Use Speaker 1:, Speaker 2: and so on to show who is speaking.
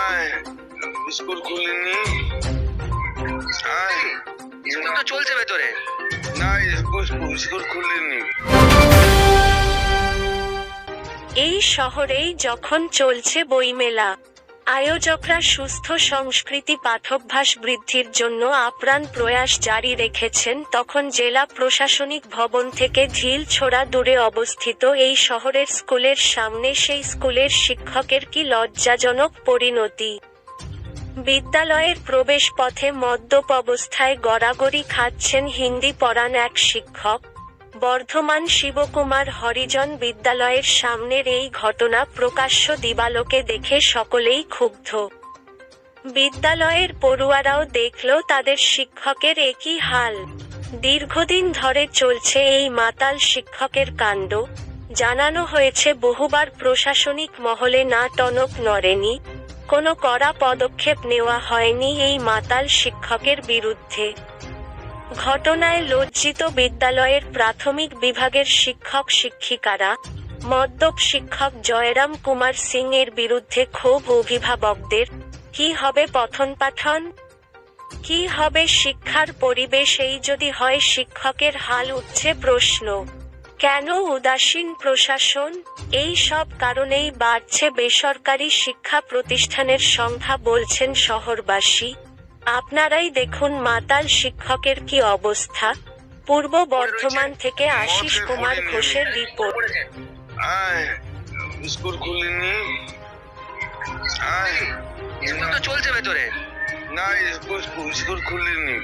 Speaker 1: আয় স্কুল খুলিনি আয়
Speaker 2: স্কুল তো চলছে ভেতরে।
Speaker 1: না স্কুল স্কুল খুলিনি
Speaker 3: এই শহরেই যখন চলছে বইমেলা আয়োজকরা সুস্থ সংস্কৃতি পাঠভ্যাস বৃদ্ধির জন্য আপ্রাণ প্রয়াস জারি রেখেছেন। তখন জেলা প্রশাসনিক ভবন থেকে ঝিল ছোড়া দূরে অবস্থিত এই শহরের স্কুলের সামনে সেই স্কুলের শিক্ষকের কি লজ্জাজনক পরিণতি। বিদ্যালয়ের প্রবেশ পথে মদ্যপ অবস্থায় গড়াগড়ি খাচ্ছেন হিন্দি পড়ান এক শিক্ষক। বর্ধমান শিবকুমার হরিজন বিদ্যালয়ের সামনের এই ঘটনা প্রকাশ্য দিবালোকে দেখে সকলেই ক্ষুব্ধ। বিদ্যালয়ের পড়ুয়ারাও দেখল তাদের শিক্ষকের একই হাল। দীর্ঘদিন ধরে চলছে এই মাতাল শিক্ষকের কাণ্ড। জানানো হয়েছে, বহুবার প্রশাসনিক মহলে না টনক নড়েনি, কোনো কড়া পদক্ষেপ নেওয়া হয়নি এই মাতাল শিক্ষকের বিরুদ্ধে। ঘটনায় লজ্জিত বিদ্যালয়ের প্রাথমিক বিভাগের শিক্ষক শিক্ষিকারা, মদ্যপ শিক্ষক জয়রাম কুমার সিং এর বিরুদ্ধে ক্ষোভ অভিভাবকদের, কি হবে পঠন পাঠন? কি হবে শিক্ষার পরিবেশ? এই যদি হয় শিক্ষকের হাল উঠছে প্রশ্ন। কেন উদাসীন প্রশাসন? এই সব কারণেই বাড়ছে বেসরকারি শিক্ষা প্রতিষ্ঠানের সংখ্যা, বলছেন শহরবাসী। আপনারাই দেখুন মাতাল শিক্ষকের কি অবস্থা। পূর্ব বর্ধমান থেকে আশিস কুমার ঘোষের রিপোর্ট।
Speaker 1: স্কুল খুলিনি।
Speaker 2: স্কুল তো চলছে ভেতরে।
Speaker 1: না স্কুল স্কুল খুলিনি।